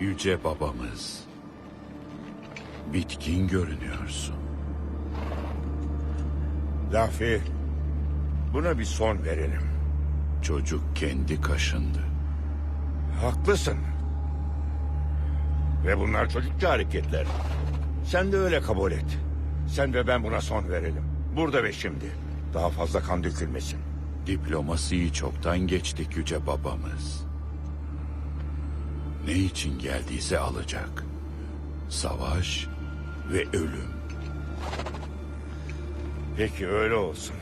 Yüce babamız. Bitkin görünüyorsun. Lafi, buna bir son verelim. Çocuk kendi kaşındı. Haklısın. Ve bunlar çocukça hareketler. Sen de öyle kabul et. Sen ve ben buna son verelim. Burada ve şimdi. Daha fazla kan dökülmesin. Diplomasiyi çoktan geçtik yüce babamız. Ne için geldiyse alacak. Savaş ve ölüm. Peki öyle olsun.